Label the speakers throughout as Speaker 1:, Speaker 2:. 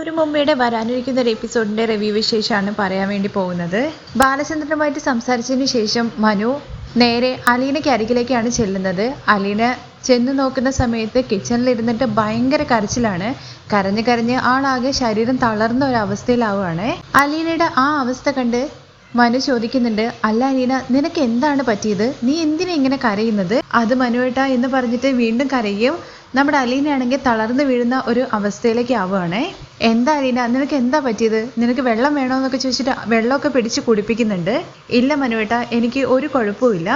Speaker 1: ഒരു മുമ്പയുടെ വരാനിരിക്കുന്ന ഒരു എപ്പിസോഡിന്റെ റിവ്യൂ വിശേഷമാണ് പറയാൻ വേണ്ടി പോകുന്നത്. ബാലചന്ദ്രനുമായിട്ട് സംസാരിച്ചതിന് ശേഷം മനു നേരെ അലീനയ്ക്ക് അരികിലേക്കാണ് ചെല്ലുന്നത്. അലീന ചെന്ന് നോക്കുന്ന സമയത്ത് കിച്ചണിൽ ഇരുന്നിട്ട് ഭയങ്കര കരച്ചിലാണ്. കരഞ്ഞ് കരഞ്ഞ് ആളാകെ ശരീരം തളർന്ന ഒരു അവസ്ഥയിലാവുകയാണ്. അലീനയുടെ ആ അവസ്ഥ കണ്ട് മനു ചോദിക്കുന്നുണ്ട് അല്ല അലീന നിനക്ക് എന്താണ് പറ്റിയത്? നീ എന്തിനാ ഇങ്ങനെ കരയുന്നത്? അത് മനുവേട്ടാ എന്ന് പറഞ്ഞിട്ട് വീണ്ടും കരയും. നമ്മുടെ അലീനയാണെങ്കിൽ തളർന്നു വീഴുന്ന ഒരു അവസ്ഥയിലേക്ക് ആവുകയാണേ. എന്താ അലീന നിനക്ക് എന്താ പറ്റിയത്? നിനക്ക് വെള്ളം വേണോ എന്നൊക്കെ ചോദിച്ചിട്ട് വെള്ളമൊക്കെ പിടിച്ച് കുടിപ്പിക്കുന്നുണ്ട്. ഇല്ല മനുവേട്ട എനിക്ക് ഒരു കുഴപ്പമില്ല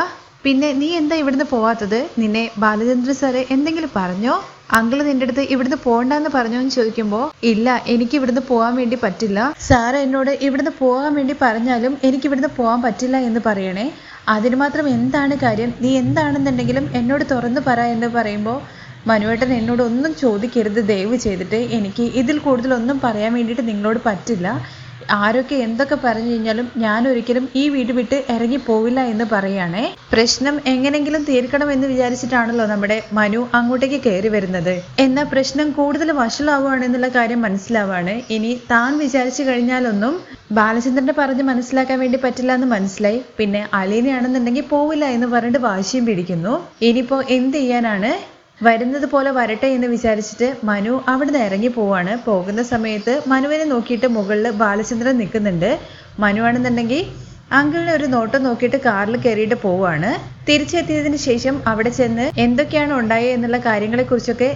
Speaker 1: പിന്നെ നീ എന്താ ഇവിടുന്ന് പോവാത്തത്? നിന്നെ ബാലചന്ദ്ര സാറ് എന്തെങ്കിലും പറഞ്ഞോ? അങ്കിൾ നിന്റെ അടുത്ത് ഇവിടുന്ന് പോകണ്ടെന്ന് പറഞ്ഞോ എന്ന് ചോദിക്കുമ്പോൾ ഇല്ല എനിക്ക് ഇവിടുന്ന് പോകാൻ വേണ്ടി പറ്റില്ല. സാറ് എന്നോട് ഇവിടുന്ന് പോകാൻ വേണ്ടി പറഞ്ഞാലും എനിക്ക് ഇവിടുന്ന് പോകാൻ പറ്റില്ല എന്ന് പറയണേ. അതിന് മാത്രം എന്താണ് കാര്യം? നീ എന്താണെന്നുണ്ടെങ്കിലും എന്നോട് തുറന്നു പറ എന്ന് പറയുമ്പോൾ മനുവേട്ടൻ എന്നോട് ഒന്നും ചോദിക്കരുത് ദയവ് ചെയ്തിട്ട്. എനിക്ക് ഇതിൽ കൂടുതലൊന്നും പറയാൻ വേണ്ടിയിട്ട് നിങ്ങളോട് പറ്റില്ല. ആരൊക്കെ എന്തൊക്കെ പറഞ്ഞു കഴിഞ്ഞാലും ഞാൻ ഒരിക്കലും ഈ വീട് വിട്ട് ഇറങ്ങി പോവില്ല എന്ന് പറയുകയാണേ പ്രശ്നം എങ്ങനെങ്കിലും തീർക്കണം എന്ന് വിചാരിച്ചിട്ടാണല്ലോ നമ്മുടെ മനു അങ്ങോട്ടേക്ക് കയറി വരുന്നത്. എന്നാൽ പ്രശ്നം കൂടുതൽ വഷളാവുകയാണെന്നുള്ള കാര്യം മനസ്സിലാവാണ്. ഇനി താൻ വിചാരിച്ചു കഴിഞ്ഞാലൊന്നും ബാലചന്ദ്രനെ പറഞ്ഞ് മനസ്സിലാക്കാൻ വേണ്ടി പറ്റില്ല എന്ന് മനസ്സിലായി. പിന്നെ അലീനയാണെന്നുണ്ടെങ്കിൽ പോവില്ല എന്ന് പറഞ്ഞിട്ട് വാശിയും പിടിക്കുന്നു. ഇനിയിപ്പോ എന്ത് ചെയ്യാനാണ്? വരുന്നത് പോലെ വരട്ടെ എന്ന് വിചാരിച്ചിട്ട് മനു അവിടുന്ന് ഇറങ്ങി പോവാണ്. പോകുന്ന സമയത്ത് മനുവിനെ നോക്കിയിട്ട് മുകളിൽ ബാലചന്ദ്രൻ നിൽക്കുന്നുണ്ട്. മനു ആണെന്നുണ്ടെങ്കിൽ അങ്കിളിനെ ഒരു നോട്ടം നോക്കിയിട്ട് കാറിൽ കയറിയിട്ട് പോവാണ്. തിരിച്ചെത്തിയതിന് ശേഷം അവിടെ ചെന്ന് എന്തൊക്കെയാണ് ഉണ്ടായത് എന്നുള്ള കാര്യങ്ങളെ കുറിച്ചൊക്കെ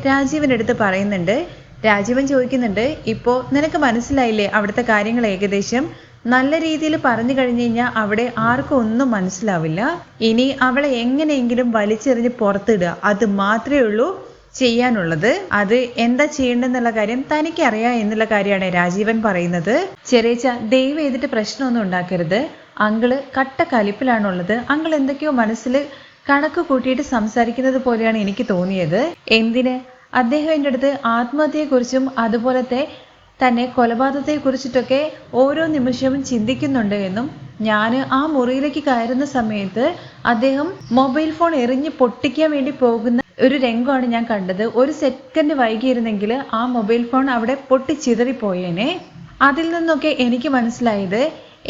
Speaker 1: അടുത്ത് പറയുന്നുണ്ട്. രാജീവൻ ചോദിക്കുന്നുണ്ട് ഇപ്പോ നിനക്ക് മനസ്സിലായില്ലേ അവിടുത്തെ കാര്യങ്ങൾ ഏകദേശം? നല്ല രീതിയിൽ പറഞ്ഞു കഴിഞ്ഞു കഴിഞ്ഞാൽ അവിടെ ആർക്കും ഒന്നും മനസ്സിലാവില്ല. ഇനി അവളെ എങ്ങനെയെങ്കിലും വലിച്ചെറിഞ്ഞ് പുറത്തിടുക. അത് മാത്രമേ ഉള്ളൂ ചെയ്യാനുള്ളത്. അത് എന്താ ചെയ്യേണ്ടെന്നുള്ള കാര്യം തനിക്കറിയാം എന്നുള്ള കാര്യമാണ് രാജീവൻ പറയുന്നത്. ചെറിയച്ച ദയവ് ചെയ്തിട്ട് പ്രശ്നമൊന്നും ഉണ്ടാക്കരുത്. അങ്കിൾ കട്ട കലിപ്പിലാണുള്ളത് അങ്കിൾ എന്തൊക്കെയോ മനസ്സിൽ കണക്ക് കൂട്ടിയിട്ട് സംസാരിക്കുന്നത് പോലെയാണ് എനിക്ക് തോന്നിയത്. എന്തിന്? അദ്ദേഹം എന്റെ അടുത്ത് ആത്മഹത്യയെക്കുറിച്ചും അതുപോലത്തെ തന്നെ കൊലപാതകത്തെക്കുറിച്ചിട്ടൊക്കെ ഓരോ നിമിഷവും ചിന്തിക്കുന്നുണ്ട് എന്നും ഞാൻ ആ മുറിയിലേക്ക് കയറുന്ന സമയത്ത് അദ്ദേഹം മൊബൈൽ ഫോൺ എറിഞ്ഞ് പൊട്ടിക്കാൻ വേണ്ടി പോകുന്ന ഒരു രംഗമാണ് ഞാൻ കണ്ടത്. ഒരു സെക്കൻഡ് വൈകിയിരുന്നെങ്കിൽ ആ മൊബൈൽ ഫോൺ അവിടെ പൊട്ടിച്ചിതറിപ്പോയേനെ അതിൽ നിന്നൊക്കെ എനിക്ക് മനസ്സിലായത്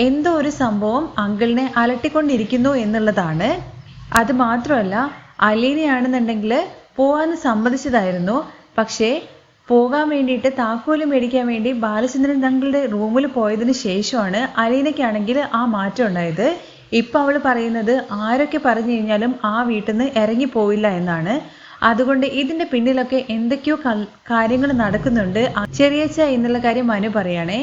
Speaker 1: എന്തോ ഒരു സംഭവം അങ്കിളിനെ അലട്ടിക്കൊണ്ടിരിക്കുന്നു എന്നുള്ളതാണ്. അത് മാത്രമല്ല അലീനയാണെന്നുണ്ടെങ്കിൽ പോവാൻ സമ്മതിച്ചതായിരുന്നു. പക്ഷേ പോകാൻ വേണ്ടിയിട്ട് താക്കോൽ മേടിക്കാൻ വേണ്ടി ബാലചന്ദ്രൻ തങ്ങളുടെ റൂമിൽ പോയതിന് ശേഷമാണ് അലീനയ്ക്കാണെങ്കിൽ ആ മാറ്റം ഉണ്ടായത്. ഇപ്പൊ അവൾ പറയുന്നത് ആരൊക്കെ പറഞ്ഞു കഴിഞ്ഞാലും ആ വീട്ടിൽ നിന്ന് ഇറങ്ങി പോയില്ല എന്നാണ്. അതുകൊണ്ട് ഇതിന്റെ പിന്നിലൊക്കെ എന്തൊക്കെയോ കാര്യങ്ങൾ നടക്കുന്നുണ്ട്. ചെറിയച്ച എന്നുള്ള കാര്യം മനു പറയണേ.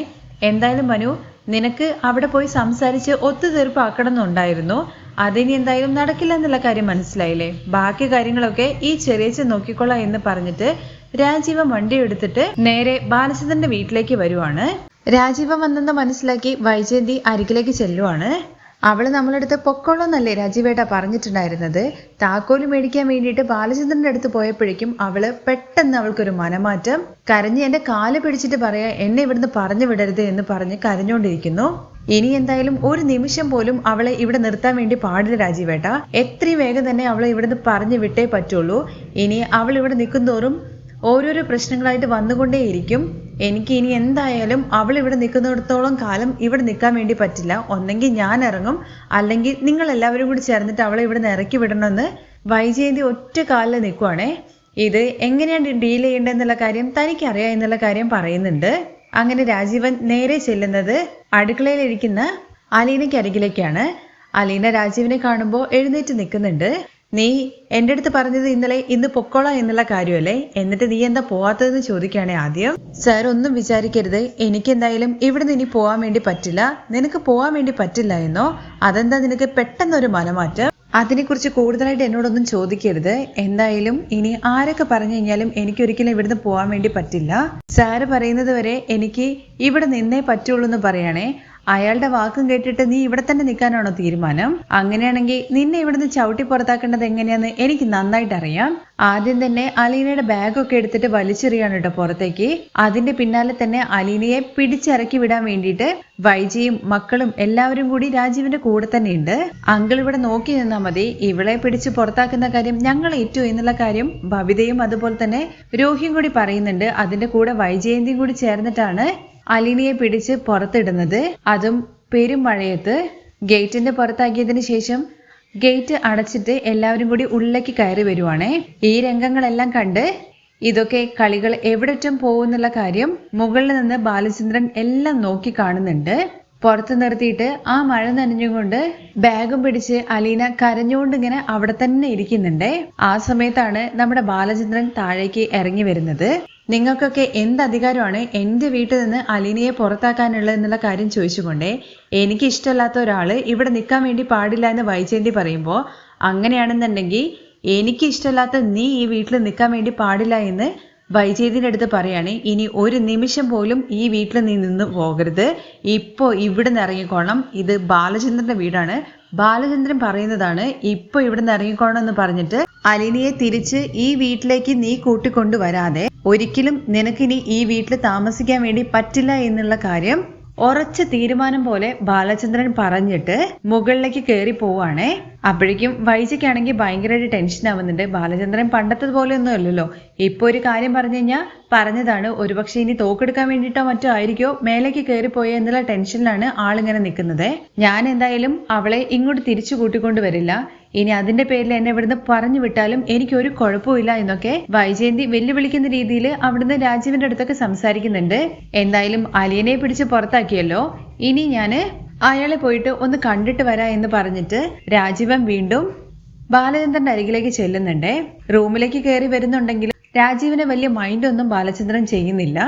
Speaker 1: എന്തായാലും മനു നിനക്ക് അവിടെ പോയി സംസാരിച്ച് ഒത്തുതീർപ്പാക്കണം എന്നുണ്ടായിരുന്നു അതിനി എന്തായാലും നടക്കില്ല എന്നുള്ള കാര്യം മനസ്സിലായില്ലേ? ബാക്കി കാര്യങ്ങളൊക്കെ ഈ ചെറിയച്ച നോക്കിക്കൊള്ളാം എന്ന് പറഞ്ഞിട്ട് രാജീവൻ വണ്ടി എടുത്തിട്ട് നേരെ ബാലചന്ദ്രന്റെ വീട്ടിലേക്ക് വരുവാണ്. രാജീവൻ വന്നെന്ന് മനസ്സിലാക്കി വൈജയന്തി അരികിലേക്ക് ചെല്ലുവാണ്. അവൾ നമ്മളടുത്ത് പൊക്കോളന്നല്ലേ രാജീവേട്ട പറഞ്ഞിട്ടുണ്ടായിരുന്നത്? താക്കോൽ മേടിക്കാൻ വേണ്ടിയിട്ട് ബാലചന്ദ്രന്റെ അടുത്ത് പോയപ്പോഴേക്കും അവൾ പെട്ടെന്ന് അവൾക്കൊരു മനമാറ്റം. കരഞ്ഞ് എന്റെ കാൽ പിടിച്ചിട്ട് പറയാ എന്നെ ഇവിടുന്ന് പറഞ്ഞു വിടരുത് എന്ന് പറഞ്ഞ് കരഞ്ഞുകൊണ്ടിരിക്കുന്നു ഇനി എന്തായാലും ഒരു നിമിഷം പോലും അവളെ ഇവിടെ നിർത്താൻ വേണ്ടി പാടില്ല രാജീവേട്ട. എത്രയും വേഗം തന്നെ അവളെ ഇവിടുന്ന് പറഞ്ഞു വിട്ടേ പറ്റുള്ളൂ. ഇനി അവൾ ഇവിടെ നിൽക്കുന്തോറും ഓരോരോ പ്രശ്നങ്ങളായിട്ട് വന്നുകൊണ്ടേയിരിക്കും. എനിക്ക് ഇനി എന്തായാലും അവൾ ഇവിടെ നിൽക്കുന്നിടത്തോളം കാലം ഇവിടെ നിൽക്കാൻ വേണ്ടി പറ്റില്ല. ഒന്നെങ്കിൽ ഞാൻ ഇറങ്ങും. അല്ലെങ്കിൽ നിങ്ങൾ എല്ലാവരും കൂടി ചേർന്നിട്ട് അവളെ ഇവിടെ നിന്ന് ഇറക്കി വിടണമെന്ന് വൈജയന്തി ഒറ്റ കാലിൽ നിൽക്കുവാണേ. ഇത് എങ്ങനെയാണ് ഡീൽ ചെയ്യേണ്ടതെന്നുള്ള കാര്യം തനിക്കറിയാം എന്നുള്ള കാര്യം പറയുന്നുണ്ട്. അങ്ങനെ രാജീവൻ നേരെ ചെല്ലുന്നത് അടുക്കളയിലിരിക്കുന്ന അലീനയ്ക്ക് അരികിലേക്കാണ്. അലീന രാജീവിനെ കാണുമ്പോൾ എഴുന്നേറ്റ് നിൽക്കുന്നുണ്ട്. നീ എന്റെ അടുത്ത് പറഞ്ഞത് ഇന്നലെ ഇന്ന് പൊക്കോളാം എന്നുള്ള കാര്യമല്ലേ? എന്നിട്ട് നീ എന്താ പോവാത്തതെന്ന് ചോദിക്കുകയാണെങ്കിൽ ആദ്യം. സാർ ഒന്നും വിചാരിക്കരുത്. എനിക്ക് എന്തായാലും ഇവിടെ ഇനി പോകാൻ വേണ്ടി പറ്റില്ല. നിനക്ക് പോകാൻ വേണ്ടി പറ്റില്ല എന്നോ? അതെന്താ നിനക്ക് പെട്ടെന്നൊരു മനമാറ്റം? അതിനെക്കുറിച്ച് കൂടുതലായിട്ട് എന്നോടൊന്നും ചോദിക്കരുത്. എന്തായാലും ഇനി ആരൊക്കെ പറഞ്ഞു കഴിഞ്ഞാലും എനിക്ക് ഒരിക്കലും ഇവിടുന്ന് പോകാൻ വേണ്ടി പറ്റില്ല. സാറ് പറയുന്നത് വരെ എനിക്ക് ഇവിടെ നിന്നേ പറ്റുള്ളൂ എന്ന് പറയണേ. അയാളുടെ വാക്കും കേട്ടിട്ട് നീ ഇവിടെ തന്നെ നിൽക്കാനാണോ തീരുമാനം? അങ്ങനെയാണെങ്കിൽ നിന്നെ ഇവിടുന്ന് ചവിട്ടി പുറത്താക്കേണ്ടത് എങ്ങനെയാന്ന് എനിക്ക് നന്നായിട്ട് അറിയാം. ആദ്യം തന്നെ അലീനയുടെ ബാഗൊക്കെ എടുത്തിട്ട് വലിച്ചെറിയാണ് കേട്ടോ പുറത്തേക്ക്. അതിന്റെ പിന്നാലെ തന്നെ അലീനയെ പിടിച്ചിറക്കി വിടാൻ വേണ്ടിയിട്ട് വൈജിയും മക്കളും എല്ലാവരും കൂടി രാജീവിന്റെ കൂടെ തന്നെയുണ്ട്. അങ്കിൾ ഇവിടെ നോക്കി നിന്നാൽ മതി. ഇവളെ പിടിച്ച് പുറത്താക്കുന്ന കാര്യം ഞങ്ങൾ ഏറ്റു എന്നുള്ള കാര്യം ഭവിതയും അതുപോലെ തന്നെ രോഹിയും കൂടി പറയുന്നുണ്ട്. അതിന്റെ കൂടെ വൈജയന്തിയും കൂടി ചേർന്നിട്ടാണ് അലീനയെ പിടിച്ച് പുറത്തിടുന്നത്. അതും പെരുമഴയത്ത് ഗേറ്റിന്റെ പുറത്താക്കിയതിന് ശേഷം ഗേറ്റ് അടച്ചിട്ട് എല്ലാവരും കൂടി ഉള്ളിലേക്ക് കയറി വരുവാണേ. ഈ രംഗങ്ങളെല്ലാം കണ്ട് ഇതൊക്കെ കളികൾ എവിടെറ്റം പോകുന്നുള്ള കാര്യം മുകളിൽ നിന്ന് ബാലചന്ദ്രൻ എല്ലാം നോക്കി കാണുന്നുണ്ട്. പുറത്ത് നിർത്തിയിട്ട് ആ മഴ നനഞ്ഞുകൊണ്ട് ബാഗും പിടിച്ച് അലീന കരഞ്ഞുകൊണ്ട് ഇങ്ങനെ അവിടെ തന്നെ ഇരിക്കുന്നുണ്ട്. ആ സമയത്താണ് നമ്മുടെ ബാലചന്ദ്രൻ താഴേക്ക് ഇറങ്ങി വരുന്നത്. നിങ്ങൾക്കൊക്കെ എന്ത് അധികാരമാണ് എന്റെ വീട്ടിൽ നിന്ന് അലീനയെ പുറത്താക്കാനുള്ളത് എന്നുള്ള കാര്യം ചോദിച്ചുകൊണ്ടേ എനിക്ക് ഇഷ്ടമല്ലാത്ത ഒരാൾ ഇവിടെ നിൽക്കാൻ വേണ്ടി പാടില്ല എന്ന് വൈജയന്തി പറയുമ്പോൾ അങ്ങനെയാണെന്നുണ്ടെങ്കിൽ എനിക്ക് ഇഷ്ടമല്ലാത്ത നീ ഈ വീട്ടിൽ നിൽക്കാൻ വേണ്ടി പാടില്ല എന്ന് വൈജയന്തിന്റെ അടുത്ത് പറയുകയാണെ ഇനി ഒരു നിമിഷം പോലും ഈ വീട്ടിൽ നീ നിന്ന് പോകരുത്. ഇപ്പോൾ ഇവിടെ നിന്ന് ഇറങ്ങിക്കോണം. ഇത് ബാലചന്ദ്രന്റെ വീടാണ്. ബാലചന്ദ്രൻ പറയുന്നതാണ് ഇപ്പോൾ ഇവിടെ നിന്ന് ഇറങ്ങിക്കോണം എന്ന് പറഞ്ഞിട്ട് അലിനിയെ തിരിച്ച് ഈ വീട്ടിലേക്ക് നീ കൂട്ടിക്കൊണ്ടുവരാതെ ഒരിക്കലും നിനക്കിനി ഈ വീട്ടിൽ താമസിക്കാൻ വേണ്ടി പറ്റില്ല എന്നുള്ള കാര്യം ഉറച്ച തീരുമാനം പോലെ ബാലചന്ദ്രൻ പറഞ്ഞിട്ട് മുകളിലേക്ക് കയറി പോവാണേ. അപ്പോഴേക്കും വൈജയ്ക്കാണെങ്കിൽ ഭയങ്കരമായിട്ട് ടെൻഷൻ ആവുന്നുണ്ട്. ബാലചന്ദ്രൻ പണ്ടത്തെ പോലെ ഒന്നും അല്ലല്ലോ. ഇപ്പൊ ഒരു കാര്യം പറഞ്ഞു കഴിഞ്ഞാൽ പറഞ്ഞതാണ് ഒരുപക്ഷെ ഇനി തോക്കെടുക്കാൻ വേണ്ടിയിട്ടോ മറ്റോ ആയിരിക്കോ മേലേക്ക് കയറിപ്പോയോ എന്നുള്ള ടെൻഷനിലാണ് ആളിങ്ങനെ നിൽക്കുന്നത്. ഞാൻ എന്തായാലും അവളെ ഇങ്ങോട്ട് തിരിച്ചു കൂട്ടിക്കൊണ്ട് വരില്ല. ഇനി അതിന്റെ പേരിൽ എന്നെ ഇവിടുന്ന് പറഞ്ഞു വിട്ടാലും എനിക്ക് ഒരു കുഴപ്പമില്ല എന്നൊക്കെ വൈജയന്തി വെല്ലുവിളിക്കുന്ന രീതിയിൽ അവിടുന്ന് രാജീവിന്റെ അടുത്തൊക്കെ സംസാരിക്കുന്നുണ്ട്. എന്തായാലും അലിയനെ പിടിച്ച് പുറത്താക്കിയല്ലോ. ഇനി ഞാൻ അയാളെ പോയിട്ട് ഒന്ന് കണ്ടിട്ട് വരാ എന്ന് പറഞ്ഞിട്ട് രാജീവൻ വീണ്ടും ബാലചന്ദ്രന്റെ അരികിലേക്ക് ചെല്ലുന്നുണ്ട്. റൂമിലേക്ക് കയറി വരുന്നുണ്ടെങ്കിലും രാജീവിനെ വലിയ മൈൻഡ് ഒന്നും ബാലചന്ദ്രൻ ചെയ്യുന്നില്ല.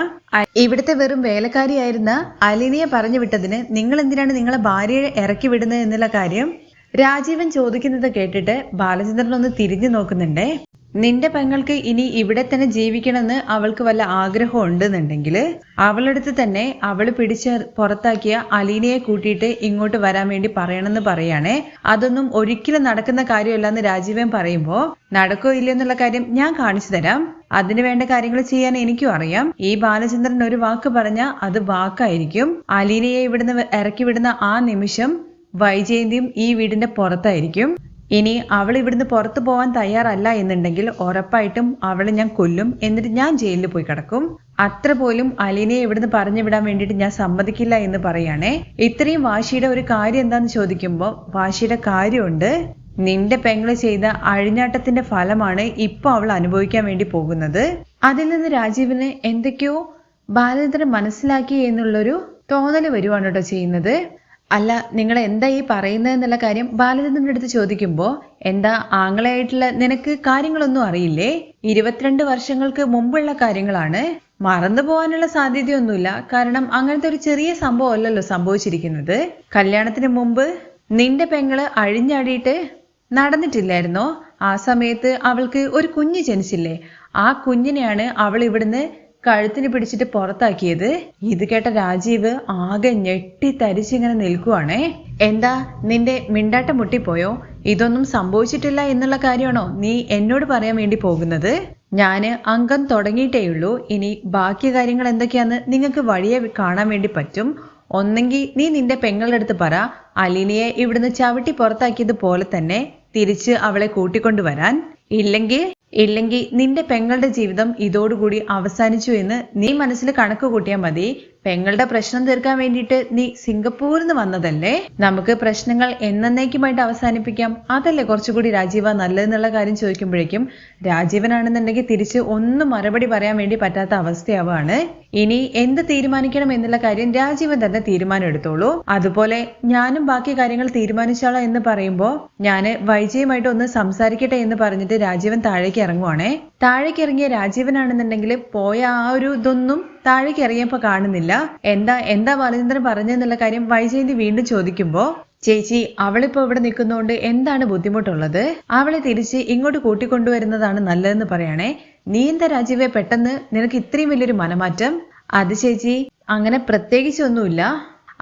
Speaker 1: ഇവിടുത്തെ വെറും വേലക്കാരിയായിരുന്ന അലിനിയെ പറഞ്ഞു വിട്ടതിന് നിങ്ങൾ എന്തിനാണ് നിങ്ങളെ ഭാര്യയെ ഇറക്കി വിടുന്നത് എന്നുള്ള കാര്യം രാജീവൻ ചോദിക്കുന്നത് കേട്ടിട്ട് ബാലചന്ദ്രൻ ഒന്ന് തിരിഞ്ഞു നോക്കുന്നുണ്ടേ. നിന്റെ പെങ്ങൾക്ക് ഇനി ഇവിടെ തന്നെ ജീവിക്കണമെന്ന് അവൾക്ക് വല്ല ആഗ്രഹം ഉണ്ടെന്നുണ്ടെങ്കിൽ അവളടുത്ത് തന്നെ അവൾ പിടിച്ച് പുറത്താക്കിയ അലീനയെ കൂട്ടിയിട്ട് ഇങ്ങോട്ട് വരാൻ വേണ്ടി പറയണമെന്ന് പറയാണേ. അതൊന്നും ഒരിക്കലും നടക്കുന്ന കാര്യമല്ല രാജീവൻ പറയുമ്പോൾ നടക്കോ ഇല്ലെന്നുള്ള കാര്യം ഞാൻ കാണിച്ചു തരാം. അതിനു വേണ്ട കാര്യങ്ങൾ ചെയ്യാൻ എനിക്കും അറിയാം. ഈ ബാലചന്ദ്രൻ ഒരു വാക്ക് പറഞ്ഞ അത് വാക്കായിരിക്കും. അലീനയെ ഇവിടുന്ന് ഇറക്കി വിടുന്ന ആ നിമിഷം വൈജയന്തിയും ഈ വീടിന്റെ പുറത്തായിരിക്കും. ഇനി അവൾ ഇവിടുന്ന് പുറത്തു പോവാൻ തയ്യാറല്ല എന്നുണ്ടെങ്കിൽ ഉറപ്പായിട്ടും അവളെ ഞാൻ കൊല്ലും എന്നിട്ട് ഞാൻ ജയിലിൽ പോയി കിടക്കും. അത്ര പോലും അലീനയെ ഇവിടുന്ന് പറഞ്ഞു വിടാൻ വേണ്ടിയിട്ട് ഞാൻ സമ്മതിക്കില്ല എന്ന് പറയാണേ ഇത്രയും വാശിയുടെ ഒരു കാര്യം എന്താന്ന് ചോദിക്കുമ്പോൾ വാശിയുടെ കാര്യമുണ്ട്. നിന്റെ പെങ്ങൾ ചെയ്ത അഴിഞ്ഞാട്ടത്തിന്റെ ഫലമാണ് ഇപ്പൊ അവൾ അനുഭവിക്കാൻ വേണ്ടി പോകുന്നത്. അതിൽ നിന്ന് രാജീവിന് എന്തൊക്കെയോ ബാലചന്ദ്രൻ മനസ്സിലാക്കി എന്നുള്ളൊരു തോന്നൽ വരുവാണ് കേട്ടോ ചെയ്യുന്നത്. അല്ല നിങ്ങൾ എന്താ ഈ പറയുന്നത് എന്നുള്ള കാര്യം ബാലചന്ദ്രന്റെ അടുത്ത് ചോദിക്കുമ്പോൾ എന്താ ആങ്ങളായിട്ടുള്ള നിനക്ക് കാര്യങ്ങളൊന്നും അറിയില്ലേ? ഇരുപത്തിരണ്ട് വർഷങ്ങൾക്ക് മുമ്പുള്ള കാര്യങ്ങളാണ്. മറന്നു പോകാനുള്ള സാധ്യതയൊന്നുമില്ല. കാരണം അങ്ങനത്തെ ഒരു ചെറിയ സംഭവം അല്ലല്ലോ സംഭവിച്ചിരിക്കുന്നത്. കല്യാണത്തിന് മുമ്പ് നിന്റെ പെങ്ങൾ അഴിഞ്ഞാടിയിട്ട് നടന്നിട്ടില്ലായിരുന്നോ? ആ സമയത്ത് അവൾക്ക് ഒരു കുഞ്ഞ് ജനിച്ചില്ലേ? ആ കുഞ്ഞിനെയാണ് അവൾ ഇവിടുന്ന് കഴുത്തിന് പിടിച്ചിട്ട് പുറത്താക്കിയത്. ഇത് കേട്ട രാജീവ് ആകെ ഞെട്ടി തരിച്ചിങ്ങനെ നിൽക്കുവാണേ. എന്താ നിന്റെ മിണ്ടാട്ടം മുട്ടിപ്പോയോ? ഇതൊന്നും സംഭവിച്ചിട്ടില്ല എന്നുള്ള കാര്യമാണോ നീ എന്നോട് പറയാൻ വേണ്ടി പോകുന്നത്? ഞാൻ അംഗം തുടങ്ങിയിട്ടേയുള്ളൂ. ഇനി ബാക്കി കാര്യങ്ങൾ എന്തൊക്കെയാന്ന് നിങ്ങൾക്ക് വഴിയെ കാണാൻ വേണ്ടി പറ്റും. ഒന്നെങ്കിൽ നീ നിന്റെ പെങ്ങളുടെ അടുത്ത് പറ. അലീനയെ ഇവിടുന്ന് ചവിട്ടി പുറത്താക്കിയതുപോലെ തന്നെ തിരിച്ച് അവളെ കൂട്ടിക്കൊണ്ടുവരാൻ. ഇല്ലെങ്കിൽ ഇല്ലെങ്കിൽ നിന്റെ പെങ്ങളുടെ ജീവിതം ഇതോടുകൂടി അവസാനിച്ചു എന്ന് നീ മനസ്സിൽ കണക്ക് കൂട്ടിയാൽ മതി. പെങ്ങളുടെ പ്രശ്നം തീർക്കാൻ വേണ്ടിയിട്ട് നീ സിംഗപ്പൂരിൽ നിന്ന് വന്നതല്ലേ? നമുക്ക് പ്രശ്നങ്ങൾ എന്നേക്കുമായിട്ട് അവസാനിപ്പിക്കാം. അതല്ലേ കുറച്ചുകൂടി രാജീവ നല്ലതെന്നുള്ള കാര്യം ചോദിക്കുമ്പോഴേക്കും രാജീവനാണെന്നുണ്ടെങ്കിൽ തിരിച്ച് ഒന്നും മറുപടി പറയാൻ വേണ്ടി പറ്റാത്ത അവസ്ഥയാവാണ്. ഇനി എന്ത് തീരുമാനിക്കണം എന്നുള്ള കാര്യം രാജീവൻ തന്നെ തീരുമാനം എടുത്തോളൂ. അതുപോലെ ഞാനും ബാക്കി കാര്യങ്ങൾ തീരുമാനിച്ചോളാം എന്ന് പറയുമ്പോ ഞാൻ വൈജയുമായിട്ട് ഒന്ന് സംസാരിക്കട്ടെ എന്ന് പറഞ്ഞിട്ട് രാജീവൻ താഴേക്ക് ഇറങ്ങുവാണേ. താഴേക്ക് ഇറങ്ങിയ രാജീവനാണെന്നുണ്ടെങ്കിൽ പോയ ആ ഒരു ഇതൊന്നും താഴേക്ക് ഇറങ്ങിയപ്പോൾ കാണുന്നില്ല. എന്താ എന്താ ബാലചന്ദ്രൻ പറഞ്ഞെന്നുള്ള കാര്യം വൈജയന്തി വീണ്ടും ചോദിക്കുമ്പോൾ ചേച്ചി അവളിപ്പോ ഇവിടെ നിൽക്കുന്നതുകൊണ്ട് എന്താണ് ബുദ്ധിമുട്ടുള്ളത്? അവളെ തിരിച്ച് ഇങ്ങോട്ട് കൂട്ടിക്കൊണ്ടുവരുന്നതാണ് നല്ലതെന്ന് പറയണേ. നീ എന്താ രാജീവെ പെട്ടെന്ന് നിനക്ക് ഇത്രയും വലിയൊരു മനമാറ്റം? അത് ചേച്ചി അങ്ങനെ പ്രത്യേകിച്ചൊന്നുമില്ല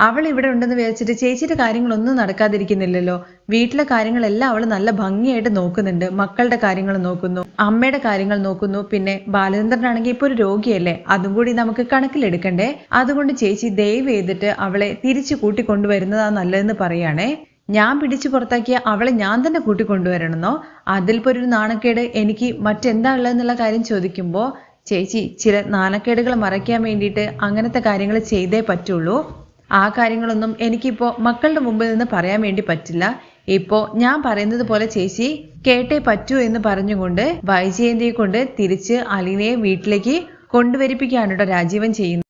Speaker 1: അവൾ ഇവിടെ ഉണ്ടെന്ന് വിചാരിച്ചിട്ട് ചേച്ചിയുടെ കാര്യങ്ങളൊന്നും നടക്കാതിരിക്കുന്നില്ലല്ലോ. വീട്ടിലെ കാര്യങ്ങളെല്ലാം അവൾ നല്ല ഭംഗിയായിട്ട് നോക്കുന്നുണ്ട്. മക്കളുടെ കാര്യങ്ങൾ നോക്കുന്നു. അമ്മയുടെ കാര്യങ്ങൾ നോക്കുന്നു. പിന്നെ ബാലചന്ദ്രനാണെങ്കിൽ ഇപ്പൊ ഒരു രോഗിയല്ലേ? അതും കൂടി നമുക്ക് കണക്കിലെടുക്കണ്ടേ? അതുകൊണ്ട് ചേച്ചി ദയവ് ചെയ്തിട്ട് അവളെ തിരിച്ചു കൂട്ടിക്കൊണ്ടുവരുന്നതാ നല്ലതെന്ന് പറയുകയാണേ ഞാൻ പിടിച്ചു പുറത്താക്കിയ അവളെ ഞാൻ തന്നെ കൂട്ടിക്കൊണ്ടുവരണമെന്നോ അതിൽപ്പോ ഒരു നാണക്കേട്. എനിക്ക് മറ്റെന്താ ഉള്ളതെന്നുള്ള കാര്യം ചോദിക്കുമ്പോൾ ചേച്ചി ചില നാണക്കേടുകൾ മറയ്ക്കാൻ വേണ്ടിയിട്ട് അങ്ങനത്തെ കാര്യങ്ങൾ ചെയ്തേ പറ്റുള്ളൂ. ആ കാര്യങ്ങളൊന്നും എനിക്കിപ്പോൾ മക്കളുടെ മുമ്പിൽ നിന്ന് പറയാൻ വേണ്ടി പറ്റില്ല. ഇപ്പോ ഞാൻ പറയുന്നത് പോലെ ചേച്ചി കേട്ടേ പറ്റൂ എന്ന് പറഞ്ഞുകൊണ്ട് വൈജയന്തിയെ കൊണ്ട് തിരിച്ച് അലീനയെ വീട്ടിലേക്ക് കൊണ്ടുവരിപ്പിക്കാനുണ്ടോ രാജീവൻ ചെയ്യുന്നത്.